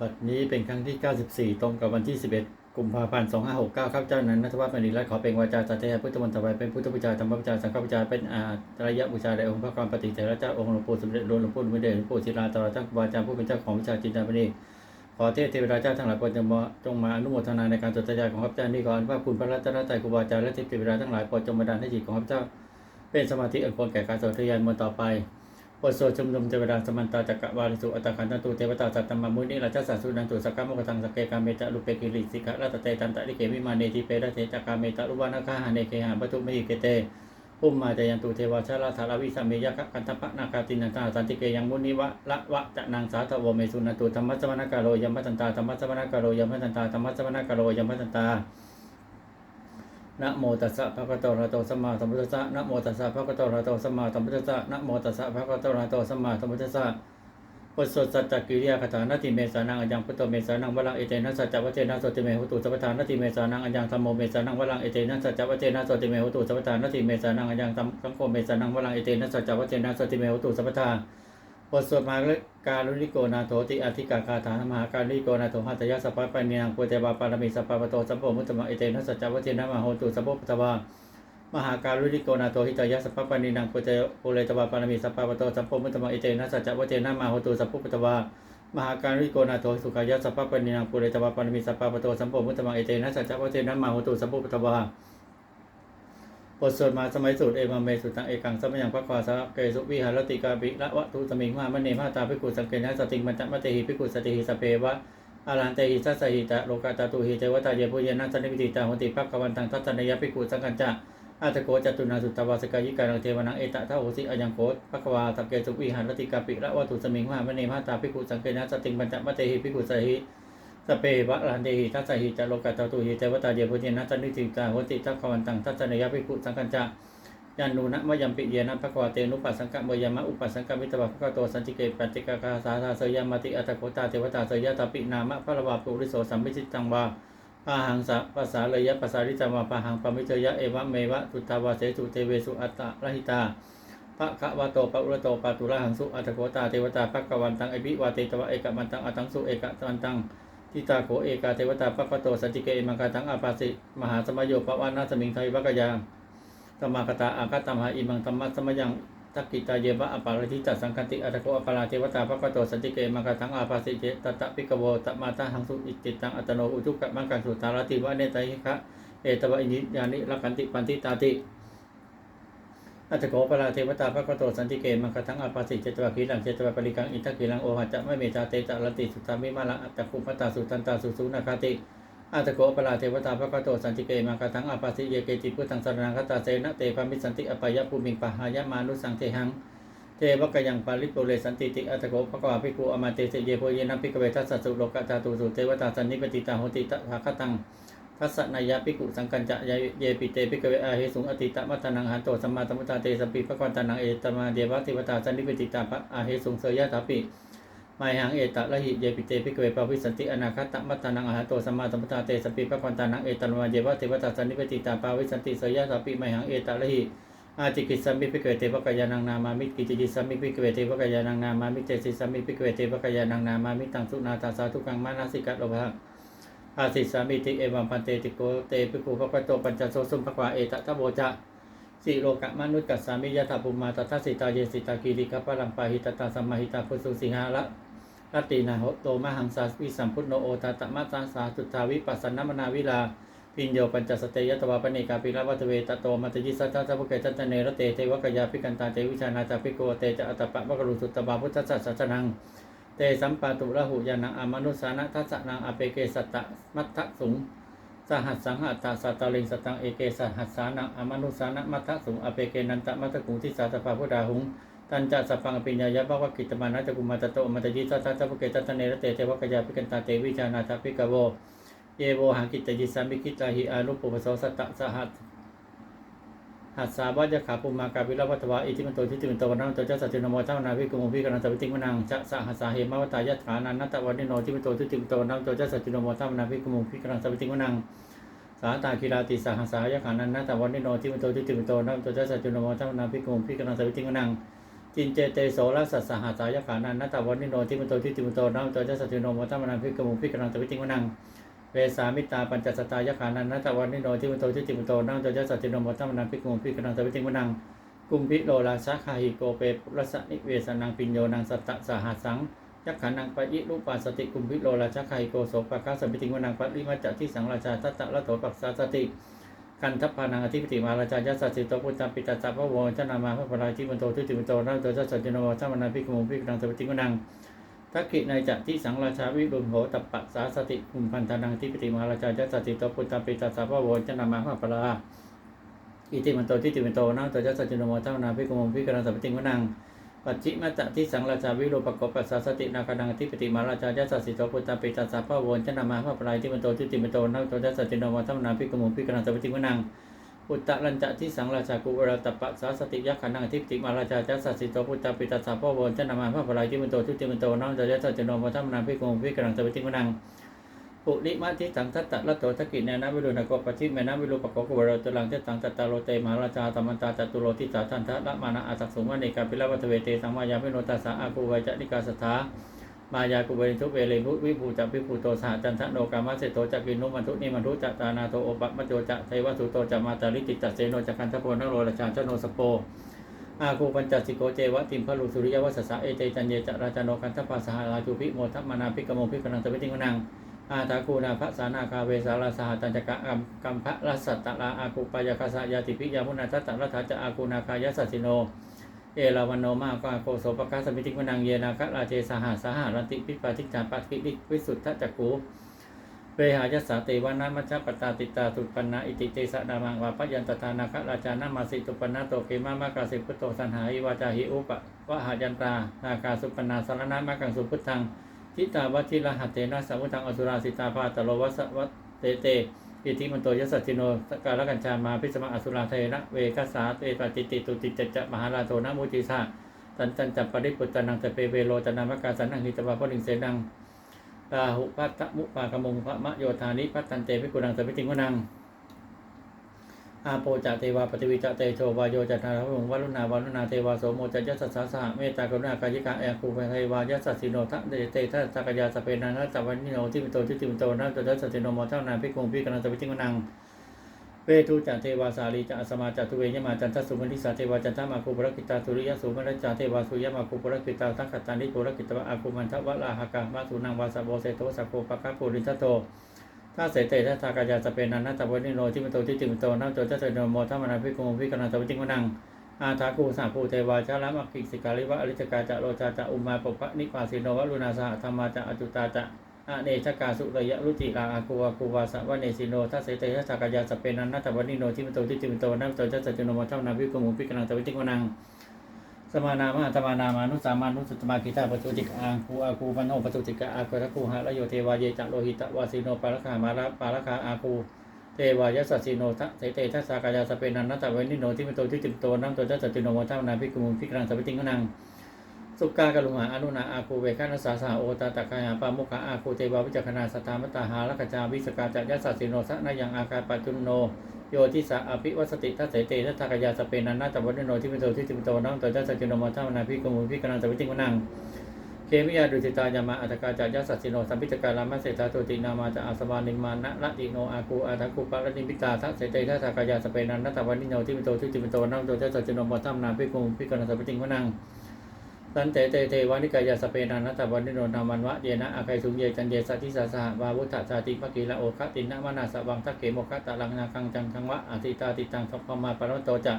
ปัจจุนี้เป็นครั้งที่ 94 ตรงกับวันที่ 11 กุมภาพันธ์ 2569 ข้าพเจ้านั้นนัทวัฒน์มณีรัตน์ขอเป็นวาจาสัตยาพุทธมนต์ถวายเป็นพุทธบูชาธรรมบูชาสังฆบูชาเป็นอาระยะบูชาแด่องค์พระความปฏิเสธเจ้าองค์หลวงปู่สมเด็จหลวงปู่มุเดชหลวงปู่ศิลาตลอดทั้งครูบาอาจารย์ผู้เป็นเจ้าของวิชาจินตามณีขอเทพเทวดาเจ้าทั้งหลายโปรดจงมาจงมาอนุโมทนาในการตรวจยาของข้าพเจ้านี้ขออนุภาคุณพระรัตนตรัยครูบาอาจารย์และเทพเทวดาทั้งหลายโปรดจงบันดาลให้จิตของข้าพเจ้า เป็นสมาธิอันควรแก่การสวดทยานมนต์ต่อไป บทสชุมนุมเทวดาสมันตาจักรวาลิสุอัตตคันตันตุเทวตาสัตตมมามุนิราชสัสสุนันตุสกกามกตังสเกกาเมจะลุเปกิริสิกะรัตเตตันตะลิเกมิมาเนติเประเทจักกาเมตะรุวานาคาหาเนเคหาปทุมหิเกเตปุมมาจยันตุเทวชาลาธารวิสามียะคะกันตปะนาคาตินันตาสันติเกยังมุนิวะละวะจะนางสาตวเมสุนันตุธรรมะสมณกาโรยัมพัตันตาธรรมะสมณกาโรยัมพัตันตาธรรมะสมณกาโรยัมพัตันตา นะโมตัสสะภะคะวะโตอะระหะโตสัมมาสัมพุทธัสสะนะโมตัสสะภะคะวะโตอะระหะโตสัมมาสัมพุทธัสสะนะโมตัสสะภะคะวะโตอะระหะโตสัมมาสัมพุทธัสสะพุทธสัจจกิริยาคาถานติเมสานังอัญญังพุทโธเมสานังวลังเอเตนะสัจจวัจเจนะสติเมหุตุสัพทานติเมสานังอัญญังธัมโมเมสานังวลังเอเตนะสัจจวัจเจนะสติเมหุตุสัพทานติเมสานังอัญญังสังโฆเมสานังวลังเอเตนะสัจจวัจเจนะสติเมหุตุสัพทาน บทสวดมาการุณิโกนาโถติอธิกาคาถามหาการุณิโกนาโถหัตถยะสัพพะปเนียงปุเตบาปารมีสัพพะปโตสัพพมุตตมะเอเตนะสัจจวัจเจนะมโหตุสัพพะปะตวามหาการุณิโกนาโถหิตยะสัพพะปะนีนังปุเตปุเรตบาปารมีสัพพะปโตสัพพมุตตมะเอเตนะสัจจวัจเจนะมโหตุสัพพะปะตวามหาการุณิโกนาโถสุขายะสัพพะปะนีนังปุเรตบาปารมีสัพพะปโตสัพพมุตตมะเอเตนะสัจจวัจเจนะมโหตุสัพพะปะตวา บทสวดมาสมัยสูตรเอมาเมสุตังเอกังสัมยังพระควาสะเกสุวิหารติกาปิละวะตุสมิงมามเนมาตาภิกุสังเกนะสติงมันตะมะเตหิภิกุสติหิสเปวะอารันเตหิสัสหิตะโลกาตาตุหิเจวตาเยปุเยนะสันนิพิติตาหติภักขวันตังทัศนยภิกุสังกัญจะอาตโกจตุนาสุตตวาสกายิการังเทวนังเอตะทะโหสิอายังโกภะควาสังเกสุวิหารติกาปิละวะตุสมิงมามเนมาตาภิกุสังเกนะสติงมันตะมะเตหิภิกุสติหิ สเปวะลันเดหิทัสหิจโลกัตตตุหิเทวตาเยพุเยนะจันนิติตาโหติทัพขวันตังทัศนยภิกขุสังกัญจะยันนูนะมะยัมปิเยนะภะควะเตนุปัสสังกะเมยามะอุปัสสังกะมิตวะภะคะโตสันติเกปัจจิกาคาสาธาเสยามติอัตโกตาเทวตาเสยตาปินามะพระวาปุริโสสัมมิจิตังวาปาหังสะภาษาเลยะภาษาริจังวาปาหังปมิเจยะเอวะเมวะตุตาวาเสสุเตเวสุอัตตะระหิตาภะคะวะโตปะอุระโตปะตุระหังสุอัตโกตาเทวตาภะควันตังอภิวาเตตวะเอกมันตังอัตังสุเอกมันตัง ทิตาโขเอกาเทวตาปะปะโตสัจจิเกมังคาทังอาปาสิมหาสมโยปวานาสมิงไทยวกยาธรรมากตาอาคตมหาอิมังธรรมะสมยังทักกิตาเยวะอปาริทิจัสังคติอัตโกอปาราเทวตาปะปะโตสัจจิเกมังคาทังอาปาสิเจตตะปิกโวตมาตาหังสุอิจิตังอัตโนอุจุกะมังคันสุตาราติวะเนตัยคะเอตวะอินิยานิลักขันติปันติตาติ อัตโกปราเทวตาพระกโตสันติเกมังคทังอาปาสิเจตวะขีลังเจตวะปริกังอิทักขีลังโอหัจจะไม่เมตาเตจะรติสุตามิมาลังอัตตคุปตาสุตันตาสุสุนาคาติอัตโกปราเทวตาพระกโตสันติเกมังคทังอาปาสิเยเกจิพุทธังสรนังคตาเสนะเตภามิสันติอปายภูมิงปะหายมานุสังเทหังเทวกยังปาริปุเรสันติติอัตโกภควาภิกขุอมาเตเสเยโพเยนะภิกเวทัสสะสุโลกตาตุสุเทวตาสันนิปติตาโหติตถาคตัง ทัสสนายะปิกุสังกัญจะเยปิเตปิกเวอาเหสุงอติตะมัตนังหันโตสัมมาสัมพุทธาเตสปีพระกวันตานังเอตมาเดวะเทวตาสันนิปติตาปะอาเหสุงเสยะถาปิไมหังเอตะละหิเยปิเตปิกเวปาวิสันติอนาคตมัตนังหันโตสัมมาสัมพุทธาเตสปีพระกวันตานังเอตมาเดวะเทวตาสันนิปติตาปาวิสันติเสยะถาปิไมหังเอตะละหิอาจิกิสัมมิปิกเวเทวกายานังนามามิกิจิจิสัมมิปิกเวเทวกายานังนามามิเจสิสัมมิปิกเวเทวกายานังนามามิตังสุนาตาสาทุกังมานาสิกัตโลภะ อาสิสามิติเอวัมพันเตติโกเตปิภูปะปโตปัญจโสสุมภควาเอตตะโบจะสิโลกะมนุษย์กัสสามิยะถาภูมาตทัสสิตาเยสิตาคีริกัปะลังปาหิตตาสัมมาหิตาพุสุสิหาละรตินาโหโตมหังสาวิสัมพุทโนโอตาตะมัตตาสาสุทาวิปัสสนมนาวิลาพิญโยปัญจสเตยตวาปเนกาปิลวัตเวตโตมัตยิสัตตะสัพเพจัตเนรเตเทวกยาปิกันตาเตวิชานาจาปิโกเตจะอัตตปะวกรุสุตตบาพุทธสัสสะนัง เตสัมปาตุระหุยานังอมนุสานะทัสนังอเปเกสัตตะมัทธสุงสหัสสังหัตตาสัตตาลิงสตังเอเกสหัสสานังอมนุสานะมัทธสุงอเปเกนันตะมัทธกุงทิสาตปาพุทธาหุงตันจัสสะปังอปิญญายะบวกิตมานะจกุมาตโตอมัตยิสัตตะสัพเพเกตัตเนรเตเทวกยาปิกันตาเตวิชานาทปิกโวเยโวหังกิตจิสัมมิกิตาหิอานุปุปโสสัตตะสหัส หัสสาวัจขาปุมากาวิลวัตวะอิทิมันโตทิติมันโตวันนันโตจัสสตินโมเท่านาวิกุมพิกนันตวิติมนังจะสหัสสาเหมวัตายะฐานันนัตวันนิโนทิมันโตทิติมันโตวันนันโตจัสสตินโมเท่านาวิกุมพิกนันตวิติมนังสาตาคิราติสหัสสายะขานันนัตวันนิโนทิมันโตทิติมันโตวันนันโตจัสสตินโมเท่านาวิกุมพิกนันตวิติมนังจินเจเตโสรสัสสหัสสายะขานันนัตตวันนิโนทิมันโตทิติมันโตน้ำโตจัสสติโนโมัตตมนังพิกุมุพิกนังตวิติวนัง เวสามิตาปัญจสตายขานันนัตตวันนิโนทิมันโตทิติมันโตน้ำโตจัสสติโนมัตตมนังพิกมุพิกนังตวิติวนังกุมพิโลราชาคาหิโกเปปุรสนิเวสนังปิญโยนังสัตตสหัสังยักขานังปะยิรูปาสติกุมพิโลราชาคาหิโกโสปะคาสมิติวนังปะริมัจจที่สังราชาตัตตะละโถปักษาสติกันทัพพานังอธิปติมาราชายัสสสิโตพุทธปิตาจัพพะโวชนามาพระพลายที่มันโตทุติมันโตนั่งโตจัสสจิโนวสัมมนาภิกขุภิกนังสวัติกุนัง ทักขิในจัที่สังราชาวิรุณโหตัปปะสาสติคุมพันธนังอธิปติมาราชายัสสสิโตพุทธปิตาจัพพะโวชนามาพระพลาอิติมันโตทิติมันโตนังโตจัสจิโนวสัมมนาภิกขุภิกขุนังสวัติกุนังปัจจิมาจัที่สังราชาวิโรปกปัสสาสตินาคานังอธิปติมาราชายัสสิโตพุทธปิตาจัพะโวชนามาพระพลายที่มันโตทิติมันโตนั่งโตจัสสจิโนวสัมมนาภิกขุภิกขุนังสวัติกุนัง อุตตะรัญจะที่สังราชากุวรตปะสาสติยักขันังทิปติมาราชาจัสสสิโตพุตตะปิตัสสะพ่อวนจันามาพระพลายที่มันโตทุติมันโตน้อมจะยัสสะจโนมทัมนาพิกงพิกรังสวิติมนังปุริมาทิสังทัตตะละโตทกิเนนะวิรุณกปฏิเมนะวิรุปกกุวรตุลังเจตังตตาโลเตมหาราชาตมันตาจตุโลทิสาทันทะละมานะอาสักสุมาเนกาปิลวัตเวเตสังมายาพิโนตัสสะอากูไวจนิกาสถา มายากุเวริทุเวเลนุวิภูจักวิภูโตสหจันทะโนกามาเสโตจักกินุมันทุนิมันทุจัตตานาโตโอปะมะโจจะเทวสุโตจะมาตาลิติจัเสโนจักคันทโพนโรราชาชโนสโปอาคูปัญจสิโกเจวะติมพลุสุริยวัสสะเอเจจันเยจะราชโนคันทปัสสหราจูพิโมทัมนาพิกโมพิกนังตวิติงนังอาตาคูนาภะสานาคาเวสาราสหตัญจกะอัมกัมภะรัสสตะลาอาคูปายาคาสยาติพิยามุนาทัตตะรัฐาจะอาคูนาคายสัสสิโน เอราวันโนมากาโคโสปกาสมิติวนังเยนาคะราเจสหาสหารันติปิปาทิจาปัติปิวิสุทธจักกูเวหายสาเตวานามัชฌปตาติตาสุปันนาอิติเตสะนามังวาปยันตานาคะราชานามาสิตุปันนาโตเกมามากาสิพุตโตสันหาอิวาจาหิอุปะวะหายันตานาคาสุปันนาสารนามากังสุพุทธังทิตาวัชิรหัตเตนะสัมพุทธังอสุราสิตาภาตโลวัสวัตเตเต อิทิมันโตยสัจจิโนสการกัญชามาพิสมังอสุราเทนะเวกัสสาเตปติติตุติจจะมหาราโทนะมุจิสาตันจันจับปริปุตตนังตเปเวโรจนามกาสันนังนิจวาพลิงเสนังตาหุพัตตมุปากมุงพระมะโยธานิพัตตันเตพิกุนังสพิติงวนัง อาโปจะเทวาปฏิวิจะเตโชวาโยจัตตาระวงวัลุนาวาลุนาเทวาโสโมจะยัสสะสหเมตตากรุณากายิกาแอคูเทวายัสสสิโนทะเดเตทัสสกยาสเปนานัสสวันนิโนทิมิโตทิติมิโตนัสตัสสิโนโมเท่านาพิกุงพิกนังสพิติงนังเวทุจันเทวาสาลีจะอสมาจัตุเวยมาจันทสุมันิสาเทวาจันทมาคูปรกิตาสุริยสุมรจาเทวาสุยมาคูปรกิตาสังขตานิโกรกิตวะอาคูมันทวะลาหกามาสุนังวาสโบเสโตสัโกปะคะปูริทัตโต ถ้าเสเตทัตากายาสเปนันนัตตะวันนิโนทิมโตทิติมโตนัตโตจัตเตโนโมทัมนาภิกขุภิกนันตวิจิงวนังอาทาคูสาภูเทวาชาลามักกิสิกาลิวะอริจกาจะโลจาจะอุมาปปะนิปาสิโนวะลุนาสหธรรมาจะอจุตาจะอเนชกาสุระยะรุจิลาอากูวากูวาสวะเนสิโนทัสเสเตทัสสกายาสเปนันนัตตวันนิโนทิมโตทิจิมโตนัมโตจัสสจุโนมเท่านาวิกุมุปิกนังตวิจิกวนัง สมานามาธรรมานามานุสามานุสุตมาคิตาปจุติกอาคูอาคูมันโนปจุติกาอาคูทักคูหะระโยเทวาเยจัโลหิตวาสิโนปาลคามาระปาลคาอาคูเทวายสัสสิโนทัสเสเตทัสสกายาสเปนันนัตตวันนิโนทิมโตทิจิมโตนัมโตจัสสจุโนมะเท่านาวิกุมุปิกนังตวิจิกนังสุกากรุหาอนุนาอาคูเวคานัสสาสาโอตาตะกายาปามุขะอาคูเทวาวิจักขณาสตามตาหาลกจาวิสกาจัยัสสสิโนสะนายังอาคาปัจจุโน โยทิสาอภิวัสติทัสเสเตทัตถกยาสเปนันนาตวันโนทิมิโตทิติมโตนังตจัสจิโนมัทวนาภิกมุภิกนันตวิติงวนังเคมิยาดุจิตายามาอัตกาจัยัสสสิโนสัมพิจการามาเสตาตุตินามาจะอาสวานิมานะละติโนอาคูอาทักุปะละนิพิตาทัสเสเตทัตถกยาสเปนันนาตวันโนทิมิโตทิติมโตนังตจัสจิโนมัทวนาภิกมุภิกนันตวิติงวนัง สันเตเตเทวานิกายาสเปนานัตตวันนิโนนามันวะเยนะอาไคสุงเยจันเยสัติสาสหวาวุฒสาติภกีละโอคะตินะมนาสวังทักเขโมคะตะลังนาคังจังคังวะอติตาติตังสัพพมาปรโตจะ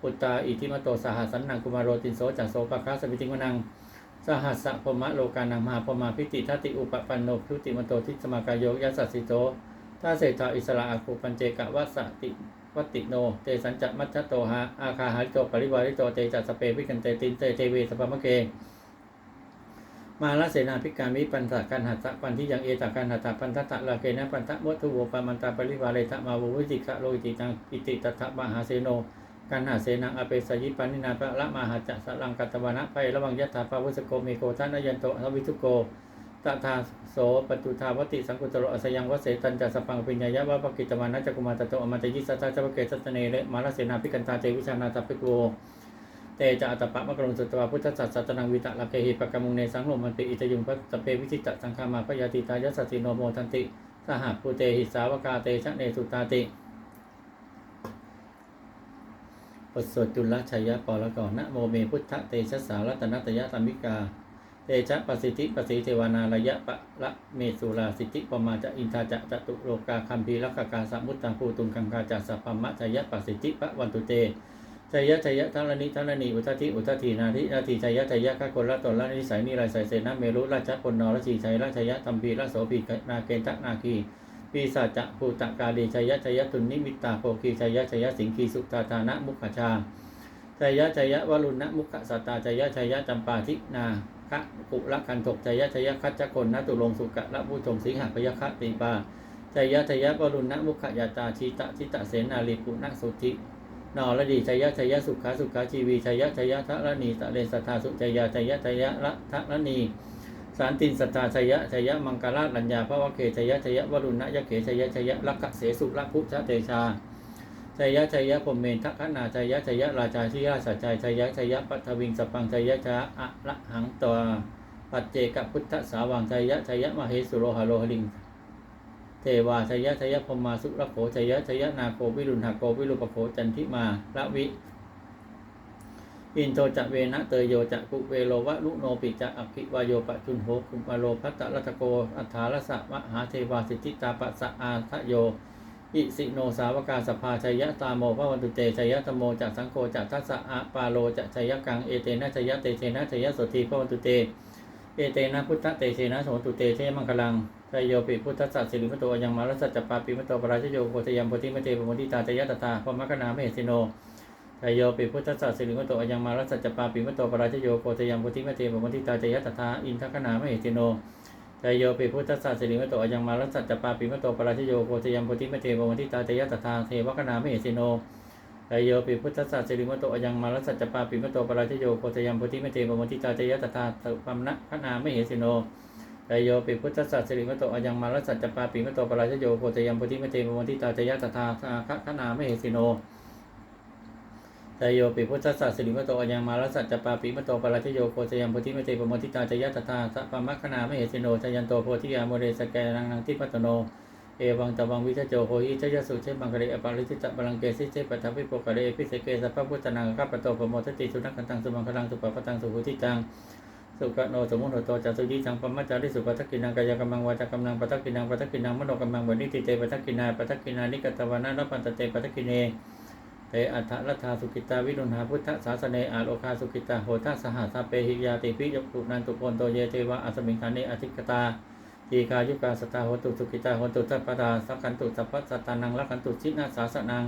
ปุตตาอิทิมโตสหัสสันนังกุมารโรตินโสจัสโสปะคะสวิติงวนังสหัสสะพมะโลกานังมหาพมาพิติทัติอุปปันโนพุติมโตทิสมากายโยยัสสสิโตถ้าเศรษฐาอิสระอาคูปัญเจกะวัสสติ วัติโน เตสัญจะมัชโตหาอาคาหาริโตปริวาริโตเตจัสสเปวิกันเตตินเตเทเวสปะมะเก มาลเสนาภิการมิปันตะกันหัตถะปันที่ยังเอตะกันหัตถะปันทัตะลาเกนะปันทะมัตุโวปามันตาปริวาเรทะมาวุวิจิกะโลอิติตังอิติตัทะมหาเสโนกันหาเสนังอเปสยิปันนินาปะละมหาจัสลังกัตตวนะไประวังยะถาปาวุสโกเมโกทานายันโตอวิทุโก ตถาโสปตุทาวติสังกุตโรอสยังวเสตันจัสปังปิญญายะวะปกิตมานะจักุมาตโตอมัตยิสัตตะจวเกสัตเนเรมาลเสนาภิกันตาเจวิชานาตปิโกเตจะอัตปะมกรุงสุตวาพุทธสัสสะตนังวิตะลักเกหิปกะมุงเนสังโลมันติอิตยุงพระสเพวิชิตะสังฆามาพยาติตายสสสิโนโมทันติสหภูเตหิสาวกาเตชะเนสุตาติบทสวดจุลชัยยะปอละก่อนนะโมเมพุทธเตชะสารัตนตยะธรรมิกา เตชะปสิทธิปสิเทวานาระยะปะละเมสุราสิทธิปมาจะอินทาจะจตุโลกาคัมภีรักกาสมุตตังภูตุงคังคาจะสัพพมะชยะปสิทธิปะวันตุเตชยะชยะทัลนิทัลนีอุทธิอุทธินาทินาทิชยะชยะขะคนละตนละนิสัยนิไรใสเสนาเมรุราชปนนรชีชัยราชยะธรรมพีราโสปีนาเกณฑนาคีปีศาจภูตกาลีชยะชยะตุนนิมิตตาโภคีชยะชยะสิงคีสุตาธานะมุขชาชยะชยะวรุณะมุขสัตตาชยะชยะจำปาทินา คะกุละคันถกชยะชยะคัจจกลนตุลงสุกะละผู้ชมสิงหพยคะติปาชยะชยะวรุณมุขยาตาชีตะชิตะเสนาลีปุณสุธินอรดีชยะชยะสุขาสุขาชีวีชยะชยะทะละนีตะเลสทาสุชยะชยะชยะละทะละนีสารตินสัตาชยะชยะมังกราลัญญาภวะเคชยะชยะวรุณยะเขชยะชยะลักขะเสสุละพุชะเตชา ชัยยะชัยยะพรมเมนทัคนาชัยยะชัยยะราชาชิยาสัจจัยชัยยะชัยยะปัทวิงสปังชัยยะชาอะละหังตัวปัจเจกพุทธสาวังชัยยะชัยยะมเหสุโรหะโลหลิงเทวาชัยยะชัยยะพรมาสุรโขชัยยะชัยยะนาโควิรุณหโกวิรุปโขจันทิมาละวิอินโทจะเวนะเตยโยจะกุเวโลวะลุโนปิจะอภิวายโยปะจุนโหคุมอโลพัตตะรัตโกอัฏฐารสะมหาเทวาสิทธิตาปัสสะอาทะโย อิสิโนสาวกาสภาชัยยะตาโมพระวันตุเตชัยยะตโมจักสังโฆจักทัสสะอะปาโลจะชัยยะกังเอเตนะชัยยะเตเชนะชัยยะสทีพระวันตุเตเอเตนะพุทธเตเชนะโสตุเตเชมังคลังชัยโยปิพุทธสัสสิริมโตยังมารัสสจัปาปิมโตปราชโยโกตยัมโพธิมเตปโมทิตาชัยยะตถาพมคณาเมสิโนชัยโยปิพุทธสัสสิริมโตยังมารัสสจัปาปิมโตปราชโยโกตยัมโพธิมเตปโมทิตาชัยยะตถาอินทคณาเมสิโน ชายโยปิพุทธสัสสิริมโตยังมารัสสัจจปาปิมโตปราชโยโกตยัมโพธิมเทวมทิตาจยตถาเทวกนาไม่เหสิโนชายโยปิพุทธสัสสิริมโตยังมารัสสัจจปาปิมโตปราชโยโกตยัมโพธิมเทวมทิตาจยตถาสุปัมนะคณาไม่เหสิโนชายโยปิพุทธสัสสิริมโตยังมารัสสัจจปาปิมโตปราชโยโกตยัมโพธิมเทวมทิตาจยตถาคณาไม่เหสิโน ชายโยปิพุทธสัสสิริมโตยังมารัสสัจจปาปิมโตปราชโยโคจยังโพธิมเตปโมทิตาจยตถาสัพพมัคคณาไมเหสิโนชยันโตโพธิยาโมเรสแกนังนังทิปัตโน เอวังตวังวิชโจโหหิชยสุเชบังกะเรอปาริจิตะบาลังเกสิเชปัทวิโปกะเรพิเสเกสัพพพุทธนังกัปปโตปโมทติสุนักขันตังสุมังคลังสุปปตังสุหุติจังสุกโนสมุนโตจัสุยิจังปมัจจาริสุปัทกินังกายกรรมังวาจากรรมังปัทกินังปัทกินังมโนกรรมังวนิติเตปัทกินาปัทกินานิกตวานะรปันตเตปัทกิเน เตอัฏฐรัตถาสุกิตาวิรุณหาพุทธศาสเนอาโลคาสุกิตาโหทัสสหัสเปหิยาติพิยกุนันตุโกนโตเยเทวะอัสมิงคานิอธิกตาทีคายุกาสตาโหตุสุกิตาโหตุทัพพตาสักขันตุสัพพสัตตานังลักขันตุชินาสาสนัง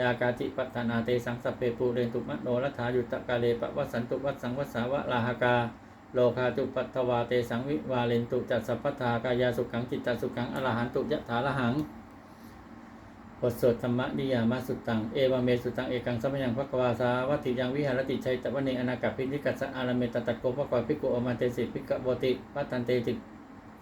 ยากาจิปัตนาเตสังสพเปปูเรนตุมะโนรัฐายุตะกาเลปะวัสสันตุวัสสังวัสาวะลาหกาโลคาตุปัตวาเตสังวิวาเลนตุจัสสัพพทากายาสุขังจิตตสุขังอรหันตุยะถาละหัง บทสวดธรรมนิยามาสุตัง เอวเมสุตัง เอกังสัมยังพระกวาสาวัติยังวิหารติชัยตะวันเนอนาคาพินิกัสอารเมตตะโกพระกวาพิกุอมาเตสิภิกะโบติปัตตันเตติ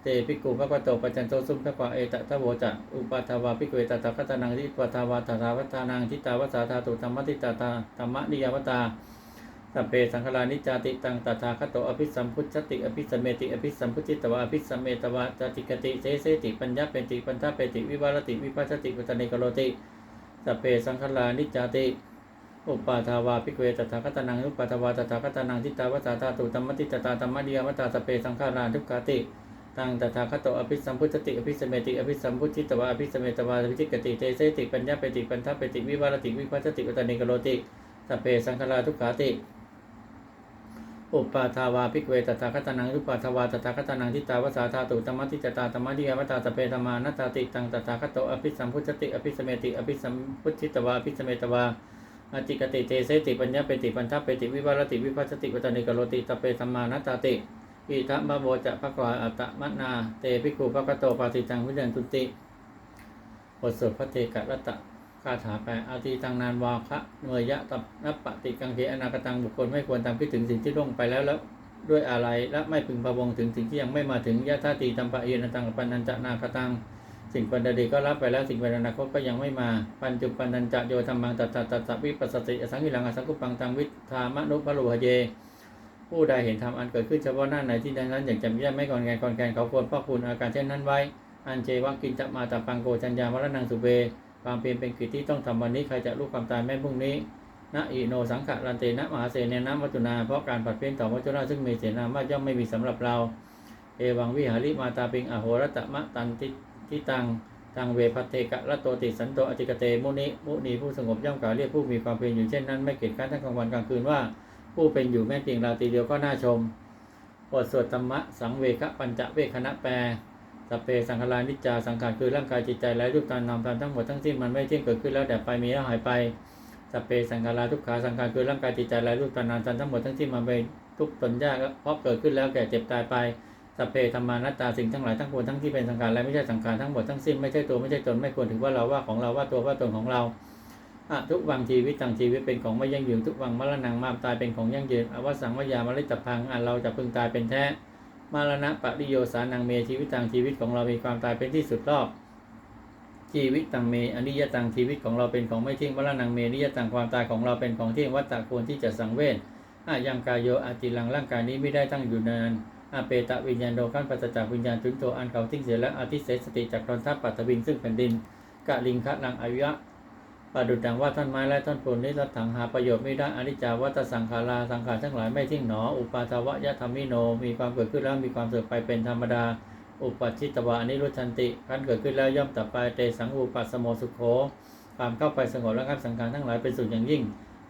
เตภิกุพระกวาโตปัจจันโตสุมพระกวาเอตตะโวจะอุปาทาวาภิกุเอตตะคัตนังทิปทาวาตถาวัตานังทิตาวัสสาธาตุธรรมติตาตาธรรมนิยาวตา สัพเพสังฆลานิจจาติตังตถาคตโตอภิสัมพุทธติอภิสเมติอภิสัมพุทธิตวะอภิสัมเมตวะจติกติเสเสติปัญญาเปติปัญญาเปติวิวารติวิปัสสติกุตเนกโรติสัพเพสังฆลานิจจาติอุปาทาวาภิกเวตถาคตนังอุปาทาวาตถาคตนังทิตาวสาธาตุธรรมติตตาธรรมเดียมตาสัพเพสังฆลาทุกขติตังตถาคตตอภิสัมพุทธติอภิสเมติอภิสัมพุทธิตวะอภิสเมตวะอภิจิกติเตเสติปัญญาเปติปัญญาเปติวิวารติวิปัสสติกุตเนกโรติสัพเพสังฆลาทุกขติ อุปาทาวาภิกเวตถาคตนังอุปาทาวาตถาคตนังทิตาวสาธาตุธรรมติจตาธรรมดิยาวตาสเปธรรมานัตตาติตังตถาคตโตอภิสัมพุทติอภิสเมติอภิสัมพุทธิตวาอภิสเมตวาอติกติเตเสติปัญญาเปติปัญทัเปติวิวารติวิปัสติวัตนิกโรติตเปธรรมานัตตาติอิทัมะโบจะภควาอัตตมนาเตภิกขุภคโตปาติจังวิเดนตุติบทสวดพระเทกรัตตะ คาถาแปลอาทีตังนานวาคะเนยยะตับนับปฏิกังเขอนาคตังบุคคลไม่ควรตามคิดถึงสิ่งที่ล่วงไปแล้วแล้วด้วยอะไรและไม่พึงพะวงถึงสิ่งที่ยังไม่มาถึงยะธาตีตัมปะเยนตังปันนันจะนาคตังสิ่งป็นอดีก็รับไปแล้วสิ่งป็นอนาคตก็ยังไม่มาปัญจุปันนันจะโยธรรมังตัตตัตตะวิปัสสติอสังหิลังอสังกุปังตังวิธามนุพะโลหะเย ผู้ใดเห็นธรรมอันเกิดขึ้นเฉพาะหน้าไหนที่ใดนั้นอย่างจำแยกไม่ก่อนแกนก่อนแกนเขาควรพระคุณอาการเช่นนั้นไว้ อันเจวังกินจะมาตาปังโกจัญญามรณังสุเบ ความเพียรเป็นกิจที่ต้องทำวันนี้ใครจะรู้ความตายแม่พรุ่งนี้นะอิโนสังขะรันเตนะมหาเสนนะมัจจุนาเพราะการผัดเพี้ยนต่อมัจจุนาซึ่งมีเสนาว่าย่อมไม่มีสำหรับเรา เอวังวิหาริมาตาปิงอโหรตมะตันติทิตังตังเวพัเตกะละโตติสันโตอติกเตมุนิมุนีผู้สงบย่อมกล่าวเรียกผู้มีความเพียรอยู่เช่นนั้นไม่เกียจข้านทั้งกลางวันกลางคืนว่าผู้เป็นอยู่แม้เพียงราตรีเดียวก็น่าชมบทสวดธรรมะสังเวคะปัญจเวคณะแปล สเพสังขารานิจจาสังขารคือร่างกายจิตใจและรูปตามนามตามทั้งหมดทั้งสิ้นมันไม่เที่ยงเกิดขึ้นแล้วแต่ไปมีแล้วหายไปสเพสังขาราทุกขาสังขารคือร่างกายจิตใจและรูปตามนามตามทั้งหมดทั้งสิ้นมันไปทุกข์ทนยากเพราะเกิดขึ้นแล้วแก่เจ็บตายไปสเพธรรมานัตตาสิ่งทั้งหลายทั้งปวงทั้งที่เป็นสังขารและไม่ใช่สังขารทั้งหมดทั้งสิ้นไม่ใช่ตัวไม่ใช่ตนไม่ควรถือว่าเราว่าของเราว่าตัวว่าตนของเราอะทุกวังชีวิตต่างชีวิตเป็นของไม่ยั่งยืนทุกวังมรณะมามตายเป็นของยั่งยืนอวสังวยามริตพังอันเราจะพึงตายเป็นแท้ มรณะปริโยสานังเมชีวิตต่างชีวิตของเรามีความตายเป็นที่สุดรอบ ชีวิตต่างเมอนิยตังชีวิตของเราเป็นของไม่เที่ยงมรณะเมนิยตังความตายของเราเป็นของเที่ยงวัตตะควรที่จะสังเวชอายังกายโยอาจิลังร่างกายนี้ไม่ได้ตั้งอยู่นานอาเปตะวิญญาณโดขั้นปัจจากวิญญาณจุนโตอันเขาทิ้งเสียและอาทิเสสติจากรอนทัพปัตตวินซึ่งแผ่นดินกะลิงคะลังอายุยะ ประดุจดังว่าท่อนไม้และท่อนปูนนี้รัถังหาประโยชน์ไม่ได้อนิจจาวัตสังขาราสังขารทั้งหลายไม่ทิ้งหนอ อุปาทวะยะธรรมิโน มีความเกิดขึ้นแล้วมีความเสื่อมไปเป็นธรรมดา อุปัชิตวะอนิรุชันติขั้นเกิดขึ้นแล้วย่อมตัดไปเตสังอุปัสโมสุโขความเข้าไปสงบและขับสังขารทั้งหลายเป็นสุดอย่างยิ่ง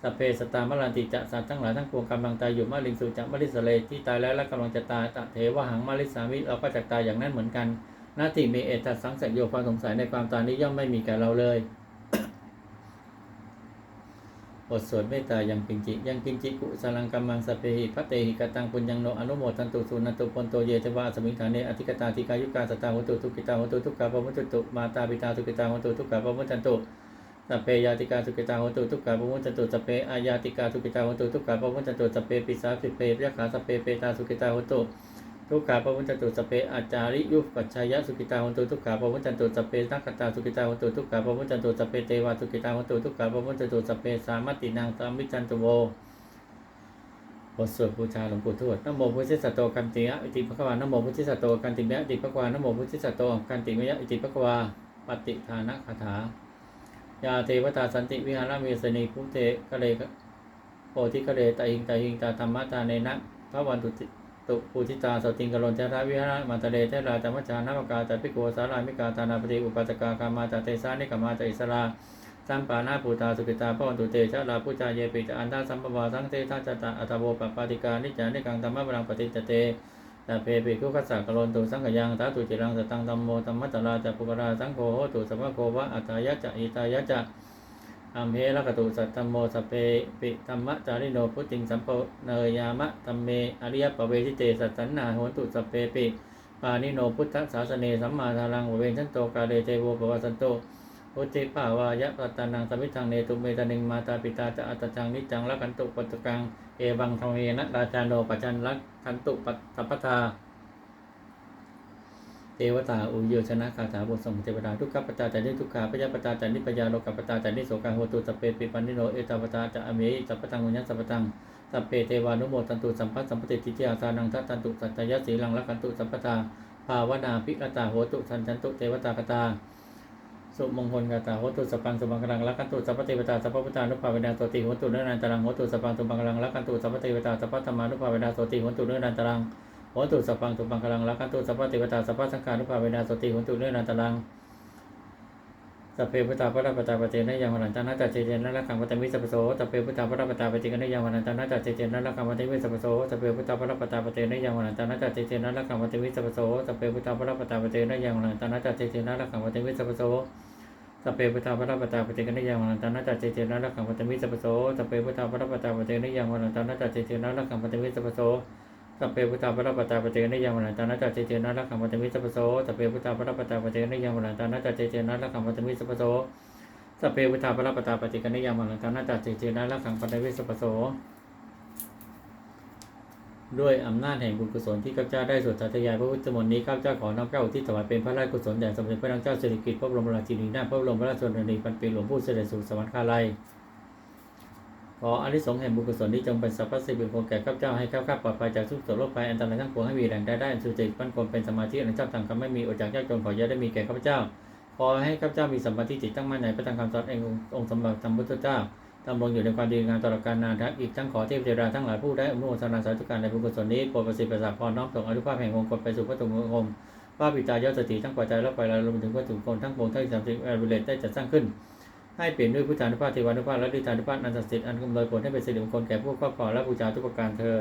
สเพสตามรันติจะสัตว์ทั้งหลายทั้งปวงกำลังตายอยู่มาลิงสุจักมลิสเลที่ตายแล้วและกำลังจะตายตะเทวหังมาลิสามิเราก็จะตายอย่างนั้นเหมือนกันนาทีมีเอตัสสังสยโยความสงสัยในความตายนี้ย่อมไม่มีแก่เราเลย บทสวดเมตตายังกินจิยังกินจิกุสลังกัมมังสเพหิพระเตหิกตังปุญญังโนอนุโมทันตุสุนันตุปนโตเยเทวาสมิงคาเนอธิกตาธิกายุกาสตาหุตุทุกิตาหุตุทุกกาปมุตตุมาตาปิตาทุกิตาหุตุทุกกาปมุตตันตุสเพยาติกาทุกิตาหุตุทุกกาปมุตตันตุสเพอายาติกาทุกิตาหุตุทุกกาปมุตตันตุสเพปิสาสิเพยะขาสเพเปตาสุกิตาหุตุ ทุกขาปมุตตันตุสเพอาจาริยุปปัจชายะสุกิตาหุตุทุกขาปมุตตันตุสเพนักขตาสุกิตาหุตุทุกขาปมุตตันตุสเพเทวาสุกิตาหุตุทุกขาปมุตตันตุสเพสามัตตินังสามิจันตุโวบทสวดบูชาหลวงปู่ทวดนโมพุทธิสัตโตกันติยะอิติภควานโมพุทธิสัตโตกันติมะอิติภควานโมพุทธิสัตโตกันติมะอิติภควาปฏิทานะคาถายาเทวตาสันติวิหารเมสนีภูเตคะเลโพธิคะเลตาหิงตาหิงตาธรรมตาเนนะพระวันตุติ ตุปูทิตาสติงกรณเจราวิหารมาตะเลเทราธรรมจานาปกาตปิโกสารามิกาตานาปฏิอุปาจกากามาตาเตสานิกามาตาอิสราสัมปานาปูตาสุกิตาพระตุเตชะลาพุจาเยปิจอันทาสัมปวาสังเตทัจตาอัตโวปปาติกานิจานิกังธรรมะบรังปฏิจเตตาเพปิคุขัสสะกะโลนตุสังขยังตาตุจิรังสตังธรรมโมธรรมัตราจะปุกราสังโฆโหตุสัมโควะอัตตายะจะอิตายะจะ อัมเพละกตุสัตตมโมสเพปิธรรมะจาริโนพุทธิงสัมปเนยามะธรรมเมอริยปเวทิเตสัตสันนาโหนตุสเพปิปานิโนพุทธศาสเนสัมมาทารังเวชันโตกาเลเจโวปวัสันโตอุติปาวายะปัตตานังสมิทังเนตุเมตานิงมาตาปิตาจะอัตจังนิจังละกันตุปัตตกังเอวังทองเอนะราชาโนปัจจันละกันตุปัตสัพพทา เทวตาอุโยชนะคาถาบทสงเทวดาทุกขปตาจันนิทุกขาพยาปตาจันนิปยาโลกปตาจันนิโสกาโหตุสเปปิปันนิโนเอตาปตาจะอเมหิสัพพตังวุญญสัพพตังสัพเพเทวานุโมตันตุสัมปัสสัมปติทิฏฐิอาสานังทัตตันตุสัตตยสีลังละกันตุสัพพทาภาวนาภิกตาโหตุสันจันตุเทวตากตาสุมงคลกาตาโหตุสปังสุมังกลังรักขันตุสัพพเทวตาสัพพุทธานุภาเวนาโสติโหตุเนื้อนันตรังโหตุสปังสุมังกลังรักขันตุสัพพเทวตาสัพพธรรมานุภาเวนาโสติโหตุเนื้อนันตรัง โหตุสปังสุมังกลังรักขันตุสัพพเทวตาสัพพสังฆานุภาเวนาสติโหตุเนื้อนันตรังสัพเพพุทธาพระปตาปเจนะยังวันตันนาตาเจเจนะละขังวัตมิสัพโสสัพเพพุทธาพระปตาปเจนะยังวันตันนาตาเจเจนะละขังวัตมิสัพโสสัพเพพุทธาพระปตาปเจนะยังวันตันนาตาเจเจนะละขังวัตมิสัพโสสัพเพพุทธาพระปตาปเจนะยังวันตันนาตาเจเจนะละขังวัตมิสัพโสสัพเปพุทธาพระปตาปฏิกันนิยังวันตันนาจเจเจนะรักขังปฏิมิสัพโสสัพเปพุทธาพระปตาปฏิกันนิยังวันตันนาจเจเจนะรักขังปฏิมิสัพโส สัพเปพุทธาพระปตาปฏิกันนิยังวันตันนาจเจเจนะรักขังปฏิมิสัพโสสัพเปพุทธาพระปตาปฏิกันนิยังวันตันนาจเจเจนะรักขังปฏิมิสัพโสสัพเปพุทธาพระปตาปฏิกันนิยังวันตันนาจเจเจนะรักขังปฏิมิสัพโสด้วยอำนาจแห่งบุญกุศลที่ข้าพเจ้าได้สวดสาธยายพระพุทธมนต์นี้ข้าพเจ้าขอน้อมเกล้าอุที่ถวายเป็นพระราชกุศลแด่สมเด็จพระนางเจ้าสิริกิติ์พระบรมราชินีนาถพระบรมราชชนนีพันปีหลวงผู้เสด็จสู่สวรรคาลัย ขออานิสงส์แห่งบุญกุศลนี้จงเป็นสัพพสิริมงคลแก่ข้าพเจ้าให้ข้าข้าปลอดภัยจากทุกโศกโรคภัยอันตรายทั้งปวงให้มีแหล่งได้ได้อันสุจริตมั่นคงเป็นสมาธิอันชอบธรรมคำไม่มีอดจากยากจนขออย่าได้มีแก่ข้าพเจ้าขอให้ข้าพเจ้ามีสัมมาทิฏฐิตั้งมั่นในพระธรรมคำสอนเององค์สมบัติธรรมพุทธเจ้าดำรงอยู่ในความดีงามตลอดกาลนานทั้งอีกทั้งขอเทพเทวดาทั้งหลายผู้ได้อนุโมทนาสาธุการในบุญกุศลนี้โปรดประสิทธิ์ประสาทพรน้อมส่งอนุภาพแห่งองค์กฎไปสู่พระตุมงคมว่าปิตายอดสติทั้งปัจจัยและไปลายรวมถึงพระตุมงคลทั้งปวงทั้งสามสิบแอร์บิเลตได้จัดสร้างขึ้น ให้เปลี่ยนด้วยพุทธานุภาพเทวานุภาพและดิธานุภาพอันศักดิ์สิทธิ์อันกำลังผลให้เป็นสิริมงคลแก่ผู้ครอบครองและบูชาทุกประการเธอ